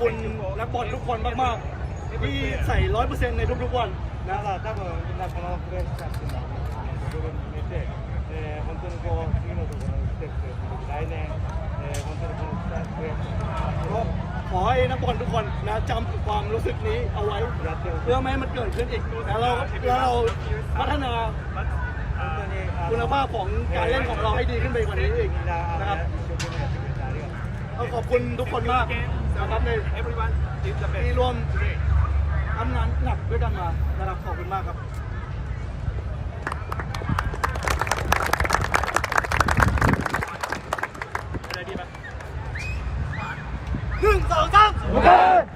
คุณนักบอลทุกคนมากๆ ที่ใส่ร้อยเปอร์เซ็นต์ในทุกๆวัน だから多分みんなこのプレーしたっていうのは心に決めて、えー本当にこう次のところのステップ来年、えー本当にこのプレー ก็ขอให้นักบอลทุกคนนะจำความรู้สึกนี้เอาไว้ やってほしい เพื่อไม่ให้มันเกิดขึ้นอีกแล้วเราแล้วเราพัฒนา 本当にあの คุณภาพของการเล่นของเราให้ดีขึ้นไปกว่านี้อีก みんなあ นะครับ ขอบคุณทุกคนมากนะครับในที่ร่วมทำงานหนักด้วยกันมานะครับขอบคุณมากครับหนึ่งสองสาม Okay.